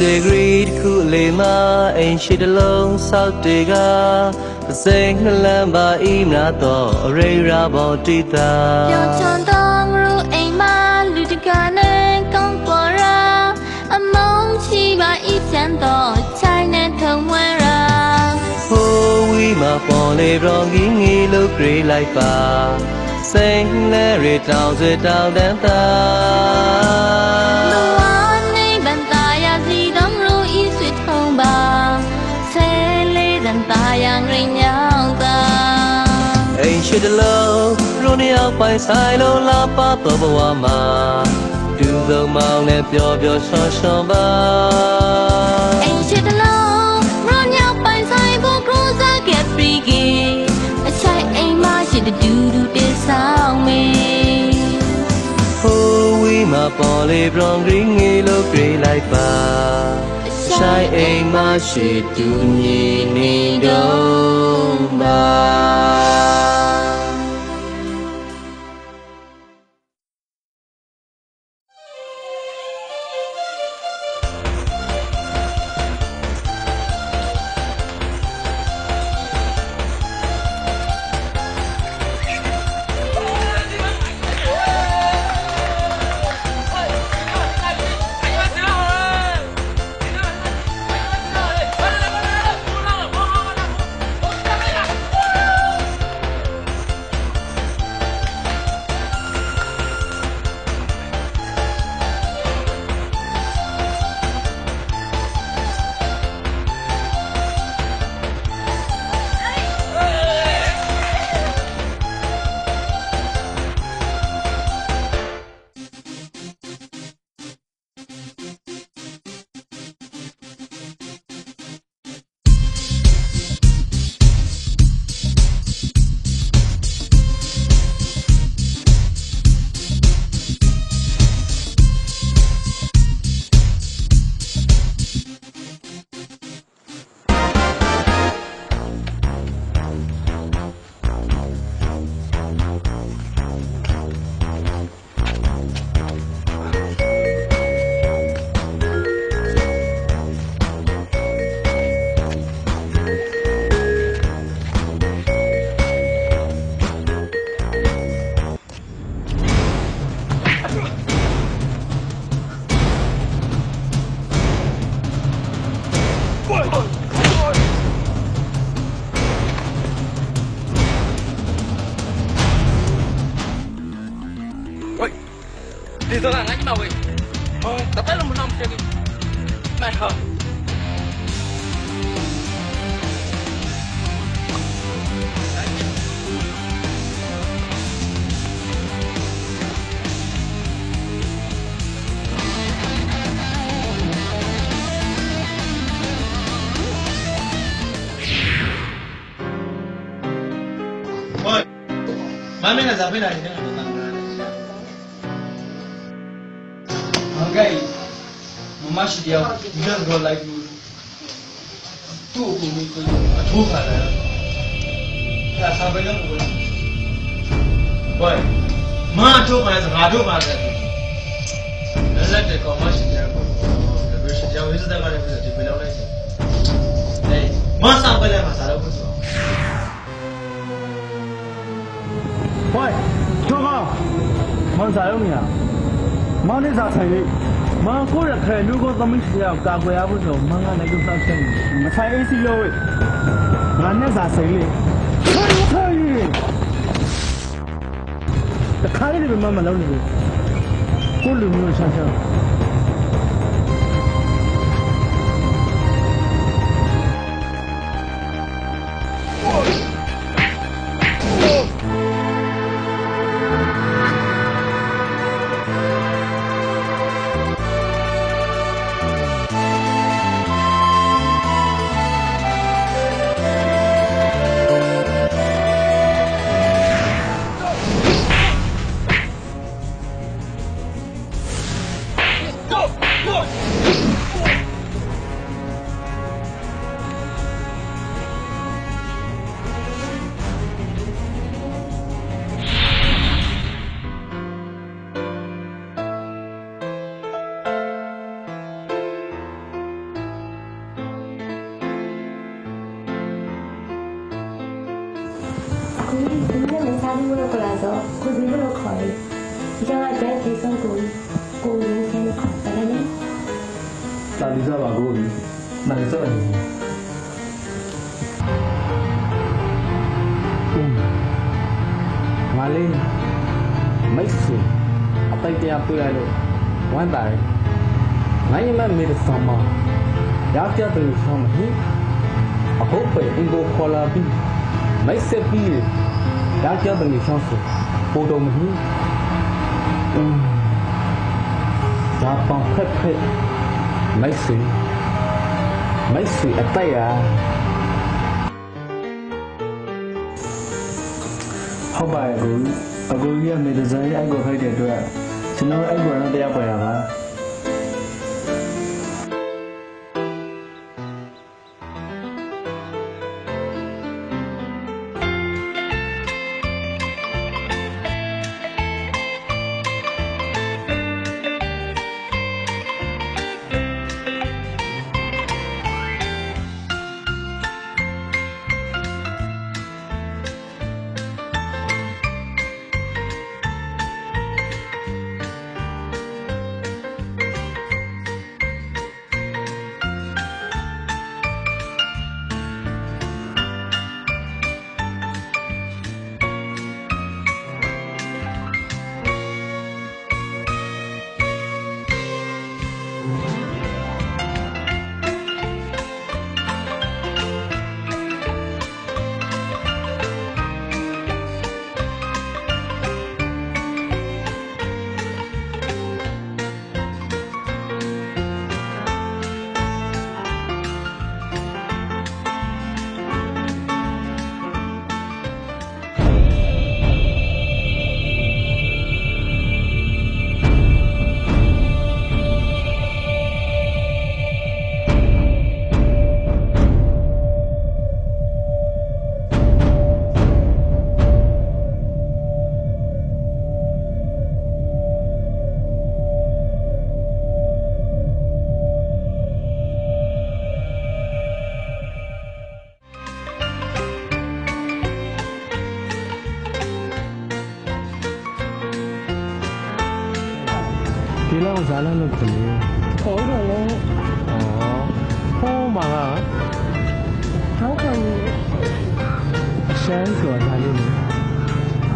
တေဂရီတစ်ခုအလေးမှာအိမ်ရှိတစ်လုံးဆောက်တေကပစိမ့်နှလမ်းပါဤမနာတော့အရိရာဘောတိတာပျော်ချွန်တော်မလို့အိမ်မှာလူတကာနဲ့ကောင်းပေါ်ရာအမုန်းချီပါဤချမ်းတော်ချိုင်းနဲ့ထုံမွဲရာဟိုဝီမှာပေါ်လေရောင်ကြီးငီလို့ဂရေလိုက်ပါစိမ့်လဲရတောင်စတောင်တန်းသာ နေအောင်ပိုင်ဆိုင်လုံးလာပါတော့ဘဝမှာဒူဆုံးမောင်းနဲ့ပျော်ပျော်ရှော့ရှော့ပါအိမ်ရှိတလုံးရောညောက်ပိုင်ဆိုင်ဖို့ကရိုးစားကက်ပရီကီအချိုင်အိမ်မရှိတဲ့ဒူဒူတေဆောင်မေဟိုဝီမှာပေါ်လေဘရောင်ဂရင်းငေလို့ပြေးလိုက်ပါဆိုင်အိမ်မရှိတူညီနေတော့ပါ Ugh. 当然。Okay, mama shi dia bilang go like you. Tu ko ni ko a thu kha la. Ya sa ba yang ko. Boy, ma thu kha la ga thu kha la. လက်တဲ့ကောင်မရှိတယ်ကိုဘယ်ရှိကြောင်ဝိသဒ မောင်စာရုံးညာမောင်နေစာဆိုင်လေးမန်ကိုရခဲလူကိုသမီးစီရောက်ကာကွယ်ရဖို့ဆိုမန်ကလည်းလောက်ဆက်နေမဆိုင်အေးစီလို့ငါနဲ့စာဆိုင်လေးခိုင်းခိုင်းတခါလေးဒီမှာမလုပ်နေဘူးကိုလူမျိုးရှာရှာ နေ့မစားဘူးလို့ပြောတော့ကိုကြီးလို့ခေါ်တယ်ဒီကြောင့်တဲ့ဒီဆုံးကိုကိုရင်းချင်းခေါ်တယ်လေတာလီစားပါကိုကြီးမန်စောနေငါလေးမိတ်ဆွေအပိုက်တရားတွေ့ရလို့ဝမ်းသာတယ်ငါရင်မမေးတဲ့ဆောင်မရောက်ကြတယ်ဆောင်မဟိအခုပဲအင်ကိုခေါ်လာပြီးမိတ်ဆက်ပြီး ရောက်ကြတယ်ဆောင်ဆိုပိုတော်မဟိအင်းဒါပောင်ဖက်ဖက်မိတ်ဆွေမိတ်ဆွေအတိုက်ရဟုတ်ပါရဲ့ကိုအကိုကြီးကမေဒီဇိုင်းအိုက်ကိုဖိုက်တဲ့အတွက်ကျွန်တော်အိုက်ကိုတော့တရားပေါ်ရပါ ရှမ်းဆိုတာဒါလေးလေ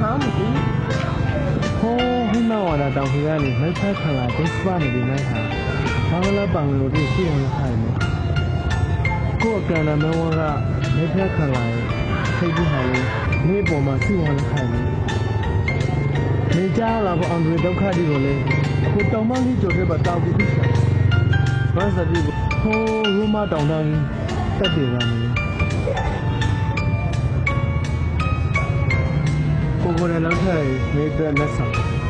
ဟာမဒီ။ဟိုးဟိမဝါဒတောင်ကြီးကနေမိုက်ဖက်ခံလာဒစ်ပါနေဒီနိုင်ဟာဘာမလားပန်လို့ဒီရှိအောင်လုပ်ခိုင်းနေ။ကိုယ်ကံနာမဝကမိုက်ဖက်ခံလာရင်စိတ်ကြီးဟာလေနေပေါ်မှာရှိအောင်လုပ်ခိုင်းနေ။နေကြလာပေါ့အန်ဒရီဒုက္ခဒီကိုလေကိုတောင်မကြီးကြိုတဲ့ပါတောက်ပြီးဖြစ်တယ်။ဘာစတိဟိုးရူမတောင်တန်းတက်တယ်ကနေ ここで仲良いメイドやなさん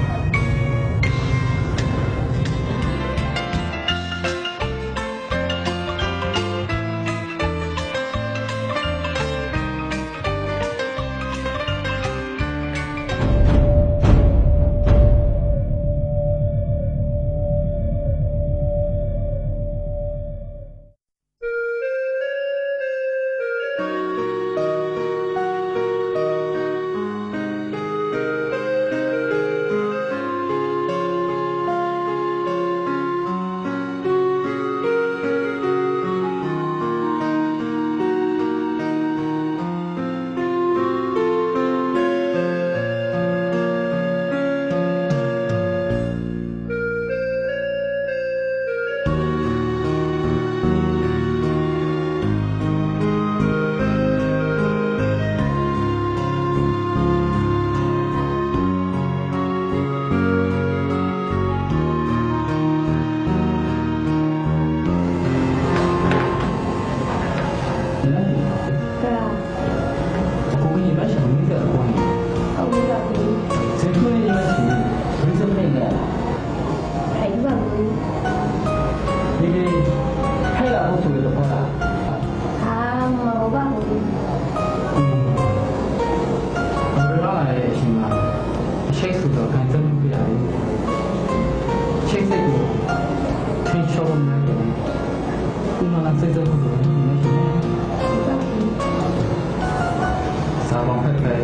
太太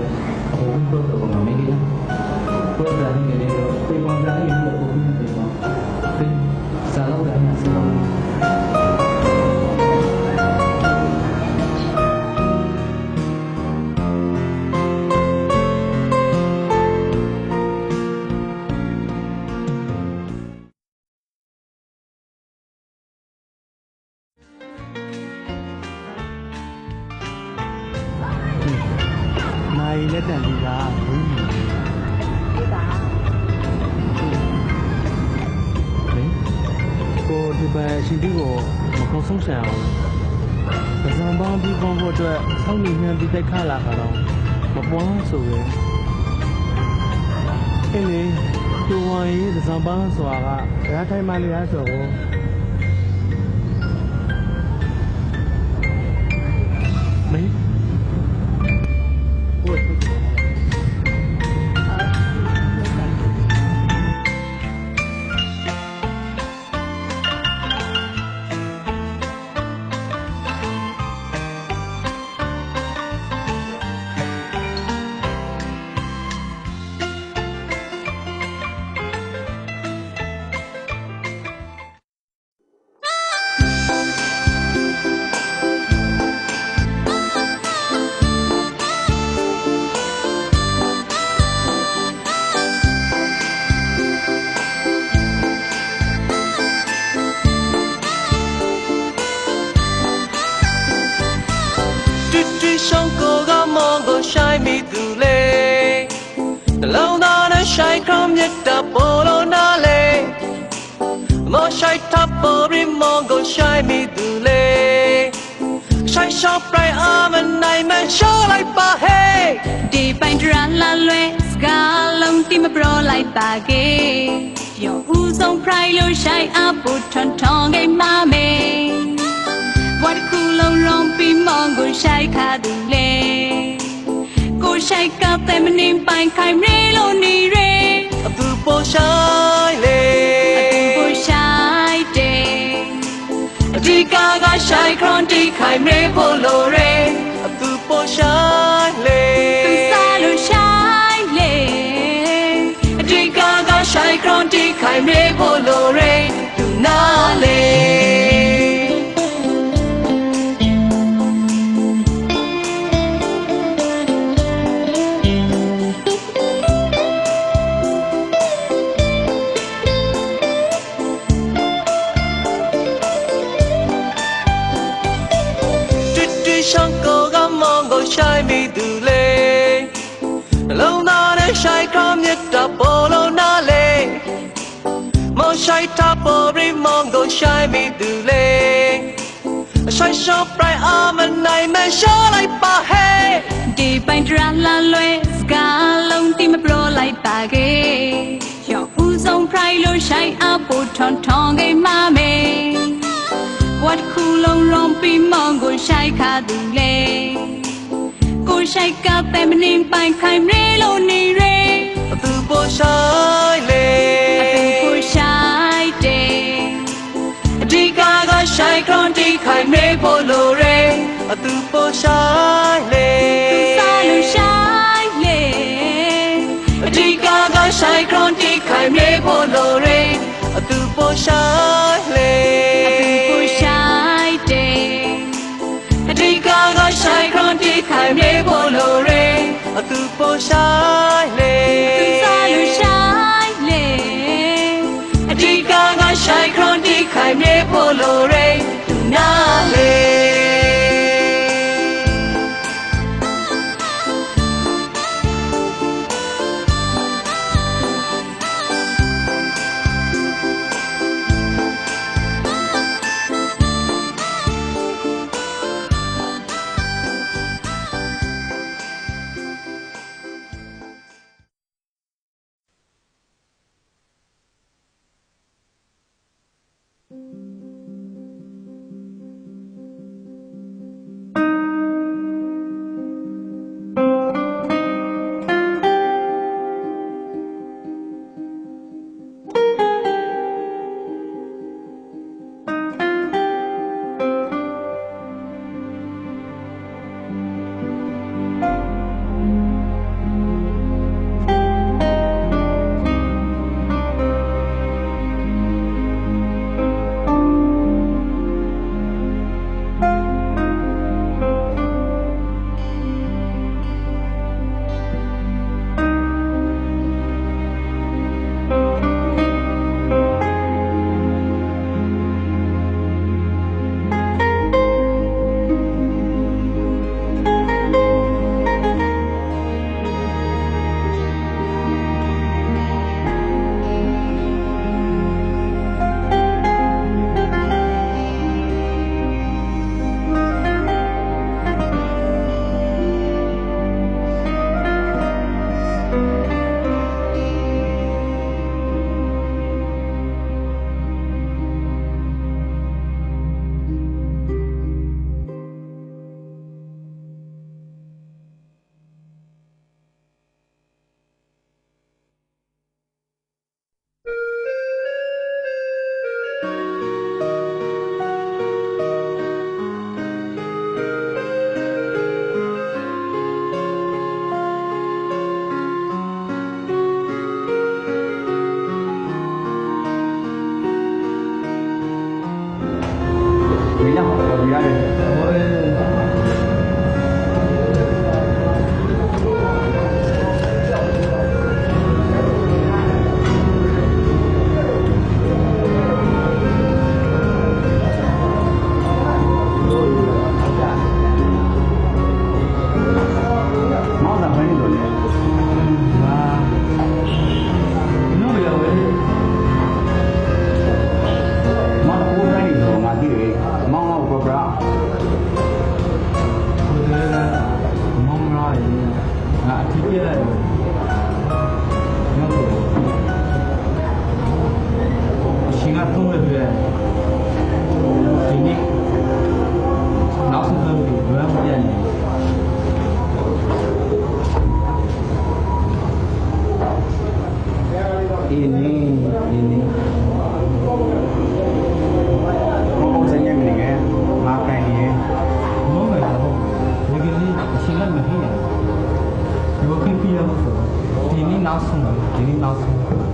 我不是说什么没给他在那个那个在那个那个屋子里面吗可 ရှင်ဒီကိုမကောင်းဆုံးဆန်အောင်ပဇံပေါင်းပြီးပေါင်းဖို့အတွက်စောင့်နေမှန်းပြီးတိုက်ခလာကြတော့မပွားဆိုပဲအင်းလေကျိုးဝိုင်းပဇံပေါင်းဆိုတာကဓာတ်ထိုင်မှလေးရဆိုတော့ ရှောင်းကိုကမောင်ကိုရှိုင်းမိသူလေနှလုံးသားနဲ့ရှိုင်းခေါမြတ်တာပေါ်လို့နားလေမောရှိုင်းထပ်ပေါ်ပြီးမောင်ကိုရှိုင်းမိသူလေရှိုင်းရှောင်းပရိုင်အာမနိုင်မရှောင်းလိုက်ပါဟဲ့ဒီပိုင်ဒရလာလွဲစကားလုံးတိမပရောလိုက်ပါကေပြောဦးဆုံး pride လို့ရှိုင်းအပ်ဖို့ထွန်ထွန်ကိမမေ ဝတ်ခုလုံးရုံပြီးမောင်ကိုရှိုင်းခါသူလေကိုရှိုင်းကတဲ့မနေပိုင်ခိုင်ရဲလို့နေရဲအပူပေါ်ရှိုင်းလေအတူကိုရှိုင်းတယ်အဒီကာကရှိုင်းခရွန်တီခိုင်မေဖို့လိုရဲအပူပေါ်ရှိုင်းလေသူစားလို့ရှိုင်းလေအဒီကာကရှိုင်းခရွန်တီခိုင်မေဖို့လိုရဲသူနာလေ သားနဲ့ရှိုင်းခေါမြတ်တာပေါ်လို့နားလေမောင်ရှိုင်းတာပေါ်ပြီးမောင်ကိုရှိုင်းမိသူလေအရှိုင်းရှောင်းပရိုင်အာမနိုင်မရှောင်းလိုက်ပါဟဲ့ဒီပိုင်ဒရလာလွဲစကားလုံးတိမပရောလိုက်ပါကေရောဦးဆုံး pride လို့ရှိုင်းအပ်ဖို့ထွန်ထွန်ကိမမေဝတ်ခုလုံးရုံပြီးမောင်ကို ရှိုင်းခါသူလေကိုရှိုင်းကတဲ့မနေပိုင်ခိုင်ရဲလို့နေရဲအသူပေါ်ရှိုင်းလေအတူကိုရှိုင်းတယ်အဒီကာကရှိုင်းခရွန်တီခိုင်မေဖို့လိုရဲအသူပေါ်ရှိုင်းလေစားလို့ရှိုင်းလေအဒီကာကရှိုင်းခရွန်တီခိုင်မေဖို့လိုရဲအသူပေါ်ရှိုင်းလေ တီခိုင်မေဖို့လိုရဲအသူပေါ်ရှိုင်းလေသူစားလို့ရှိုင်းလေအဒီကာကရှိုင်းခရွန်တီခိုင်မေဖို့လိုရဲ လို့ဆိုဒီနေ့